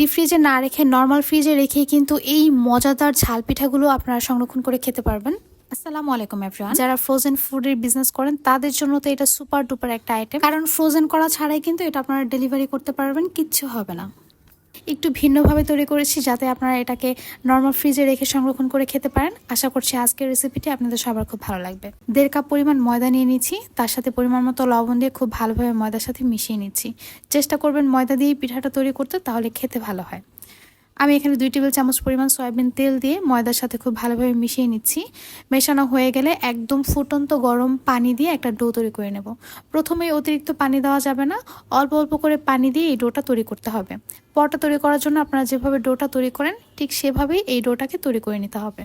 Deep ফ্রিজে না রেখে নর্মাল ফ্রিজে রেখেই কিন্তু এই মজাদার ঝাল পিঠাগুলো আপনারা সংরক্ষণ করে খেতে পারবেন। আসসালামু আলাইকুম এভরিওয়ান যারা ফ্রোজেন ফুডের বিজনেস করেন, তাদের জন্য তো এটা সুপার ডুপার একটা আইটেম কারণ ফ্রোজেন করা ছাড়াই কিন্তু এটা আপনারা ডেলিভারি করতে পারবেন, কিচ্ছু হবে না। একটু ভিন্নভাবে তৈরি করেছি যাতে আপনারা এটাকে নর্মাল ফ্রিজে রেখে সংরক্ষণ করে খেতে পারেন। আশা করছি আজকের রেসিপিটি আপনাদের সবার খুব ভালো লাগবে। দেড় কাপ পরিমাণ ময়দা নিয়ে নিচ্ছি। তার সাথে পরিমাণ মতো লবণ দিয়ে খুব ভালোভাবে ময়দার সাথে মিশিয়ে নিচ্ছি। চেষ্টা করবেন ময়দা দিয়ে পিঠাটা তৈরি করতে, তাহলে খেতে ভালো হয়। আমি এখানে দুই টেবিল চামচ পরিমাণ সয়াবিন তেল দিয়ে ময়দার সাথে খুব ভালোভাবে মিশিয়ে নিচ্ছি। মেশানো হয়ে গেলে একদম ফুটন্ত গরম পানি দিয়ে একটা ডো তৈরি করে নেব। প্রথমে অতিরিক্ত পানি দেওয়া যাবে না। অল্প অল্প করে পানি দিয়ে এই ডোটা তৈরি করতে হবে। পরটা তৈরি করার জন্য আপনারা যেভাবে ডোটা তৈরি করেন, ঠিক সেভাবেই এই ডোটাকে তৈরি করে নিতে হবে।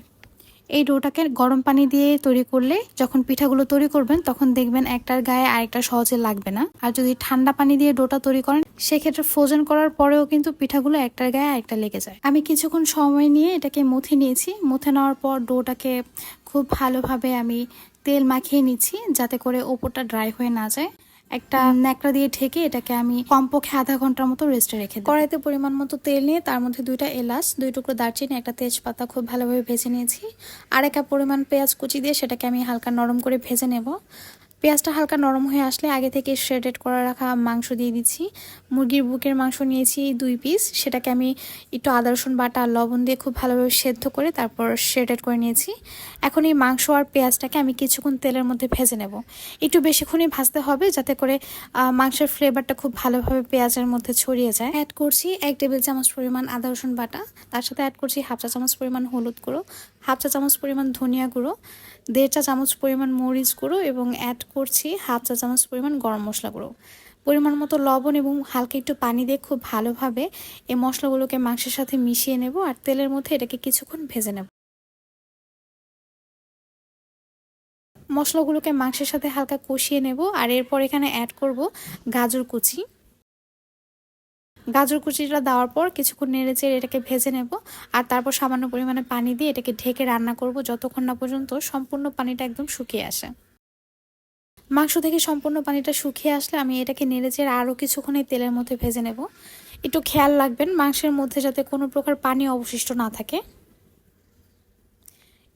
এই ডোটাকে গরম পানি দিয়ে তৈরি করলে যখন পিঠাগুলো তৈরি করবেন, তখন দেখবেন একটার গায়ে আরেকটা সহজে লাগবে না। আর যদি ঠান্ডা পানি দিয়ে ডোটা তৈরি করেন, সেক্ষেত্রে ফ্রোজেন করার পরেও কিন্তু পিঠাগুলো একটার গায়ে আরেকটা লেগে যায়। আমি কিছুক্ষণ সময় নিয়ে এটাকে মুথে নিয়েছি। মুথে নেওয়ার পর ডোটাকে খুব ভালোভাবে আমি তেল মাখিয়ে নিচ্ছি, যাতে করে ওপরটা ড্রাই হয়ে না যায়। একটা ন্যাকড়া দিয়ে ঢেকে এটাকে আমি কমপক্ষে আধা ঘণ্টার মতো রেস্টে রেখে দিই কড়াইতে পরিমাণ মতো তেল নিয়ে তার মধ্যে দুইটা এলাচ দুই টুকরো দারচিনি একটা তেজপাতা খুব ভালোভাবে ভেজে নিয়েছি। আর একটা কাপ পরিমাণ পেঁয়াজ কুচি দিয়ে সেটাকে আমি হালকা নরম করে ভেজে নেব। পেঁয়াজটা হালকা নরম হয়ে আসলে আগে থেকে শ্রেডেড করে রাখা মাংস দিয়ে দিচ্ছি। মুরগির বুকের মাংস নিয়েছি দুই পিস সেটাকে আমি একটু আদা, রসুন, বাটা, লবণ দিয়ে খুব ভালোভাবে সেদ্ধ করে তারপর শ্রেডেড করে নিয়েছি। এখন এই মাংস আর পেঁয়াজটাকে আমি কিছুক্ষণ তেলের মধ্যে ভেজে নেব। একটু বেশিক্ষণই ভাজতে হবে যাতে করে মাংসের ফ্লেভারটা খুব ভালোভাবে পেঁয়াজের মধ্যে ছড়িয়ে যায়। অ্যাড করছি এক টেবিল চামচ পরিমাণ আদা, রসুন, বাটা। তার সাথে অ্যাড করছি হাফ চা চামচ পরিমাণ হলুদ গুঁড়ো, হাফ চা চামচ পরিমাণ ধনিয়া গুঁড়ো, দেড় চা চামচ পরিমাণ মরিচ গুঁড়ো এবং অ্যাড করছি হাফ চা চামচ পরিমাণ গরম মশলা গুঁড়ো। পরিমাণ মতো লবণ এবং হালকা একটু পানি দিয়ে খুব ভালোভাবে এই মশলাগুলোকে মাংসের সাথে মিশিয়ে নেব আর তেলের মধ্যে এটাকে কিছুক্ষণ ভেজে নেব। মশলাগুলোকে মাংসের সাথে হালকা কষিয়ে নেব আর এরপর এখানে অ্যাড করব গাজর কুচি। গাজর কুচিটা দেওয়ার পর কিছুক্ষণ নেড়ে চেড়ে এটাকে ভেজে নেব আর তারপর সামান্য পরিমাণে পানি দিয়ে এটাকে ঢেকে রান্না করব যতক্ষণ না পর্যন্ত সম্পূর্ণ পানিটা একদম শুকিয়ে আসে। মাংস থেকে সম্পূর্ণ পানিটা শুকিয়ে আসলে আমি এটাকে নেড়ে চেড়ে আরও কিছুক্ষণ এই তেলের মধ্যে ভেজে নেব। একটু খেয়াল রাখবেন, মাংসের মধ্যে যাতে কোনো প্রকার পানি অবশিষ্ট না থাকে।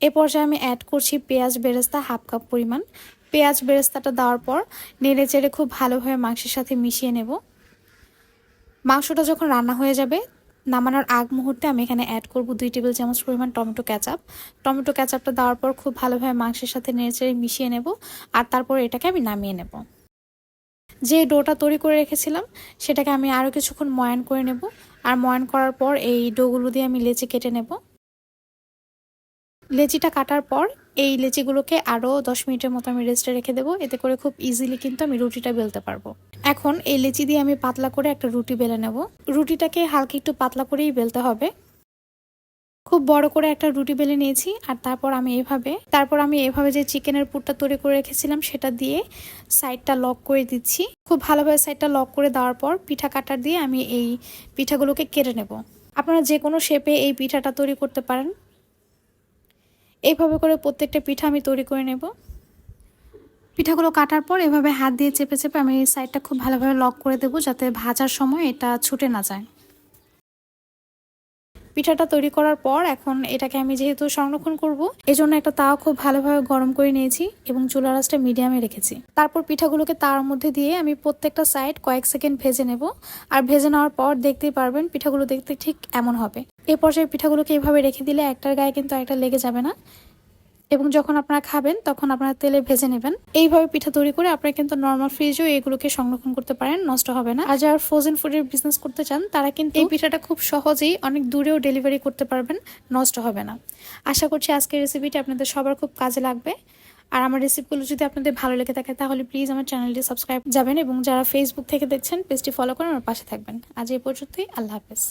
এ পর্যায়ে আমি অ্যাড করছি পেঁয়াজ বেরেস্তা হাফ কাপ পরিমাণ। পেঁয়াজ বেরেস্তাটা দেওয়ার পর নেড়ে চেড়ে খুব ভালোভাবে মাংসের সাথে মিশিয়ে নেব। মাংসটা যখন রান্না হয়ে যাবে নামানোর আগ মুহূর্তে আমি এখানে অ্যাড করব দুই টেবিল চামচ পরিমাণ টমেটো ক্যাচাপ টমেটো ক্যাচাপটা দেওয়ার পর খুব ভালোভাবে মাংসের সাথে নেড়েচেড়ে মিশিয়ে নেব আর তারপর এটাকে আমি নামিয়ে নেব। যে ডোটা তৈরি করে রেখেছিলাম, সেটাকে আমি আরও কিছুক্ষণ ময়ান করে নেব। আর ময়ান করার পর এই ডোগুলো দিয়ে আমি লেচে কেটে নেব। লেচিটা কাটার পর এই লেচিগুলোকে আরও দশ মিনিটের মতো আমি রেস্টে রেখে দেবো। এতে করে খুব ইজিলি কিন্তু আমি রুটিটা বেলতে পারব। এখন এই লেচি দিয়ে আমি পাতলা করে একটা রুটি বেলে নেব। রুটিটাকে হালকা একটু পাতলা করেই বেলতে হবে। খুব বড় করে একটা রুটি বেলে নিয়েছি আর তারপর আমি এভাবে, তারপর আমি এভাবে যে চিকেনের পুরটা তৈরি করে রেখেছিলাম সেটা দিয়ে সাইডটা লক করে দিচ্ছি। খুব ভালোভাবে সাইডটা লক করে দেওয়ার পর পিঠা কাটার দিয়ে আমি এই পিঠাগুলোকে কেটে নেব। আপনারা যে কোনো শেপে এই পিঠাটা তৈরি করতে পারেন। এইভাবে করে প্রত্যেকটা পিঠা আমি তৈরি করে নেব। পিঠাগুলো কাটার পর এভাবে হাত দিয়ে চেপে চেপে আমি সাইডটা খুব ভালোভাবে লক করে দেবো যাতে ভাজার সময় এটা ছুটে না যায়। পিঠাটা তৈরি করার পর এখন এটাকে আমি যেহেতু সংরক্ষণ করব, এজন্য একটা তাও খুব ভালোভাবে গরম করে নিয়েছি এবং চুলা রাসটা মিডিয়ামে রেখেছি। তারপর পিঠাগুলোকে তার মধ্যে দিয়ে আমি প্রত্যেকটা সাইড কয়েক সেকেন্ড ভেজে নেব। আর ভেজে নেওয়ার পর দেখতেই পারবেন পিঠাগুলো দেখতে ঠিক এমন হবে। এ পর্যায়ে পিঠাগুলোকে এভাবে রেখে দিলে একটার গায়ে কিন্তু একটা লেগে যাবে না। এবং যখন আপনারা খাবেন, তখন আপনারা তেলে ভেজে নেবেন। এইভাবে পিঠা তৈরি করে আপনারা কিন্তু নর্মাল ফ্রিজেও এগুলোকে সংরক্ষণ করতে পারেন, নষ্ট হবে না। আর যারা ফ্রোজেন ফুডের বিজনেস করতে চান, তারা কিন্তু এই পিঠাটা খুব সহজেই অনেক দূরেও ডেলিভারি করতে পারবেন, নষ্ট হবে না। আশা করছি আজকের রেসিপিটি আপনাদের সবার খুব কাজে লাগবে। আর আমার রেসিপিগুলো যদি আপনাদের ভালো লেগে থাকে, তাহলে প্লিজ আমার চ্যানেলটি সাবস্ক্রাইব যাবেন এবং যারা ফেসবুক থেকে দেখছেন পেজটি ফলো করে আমার পাশে থাকবেন। আজ এই পর্যন্তই, আল্লাহ হাফেজ।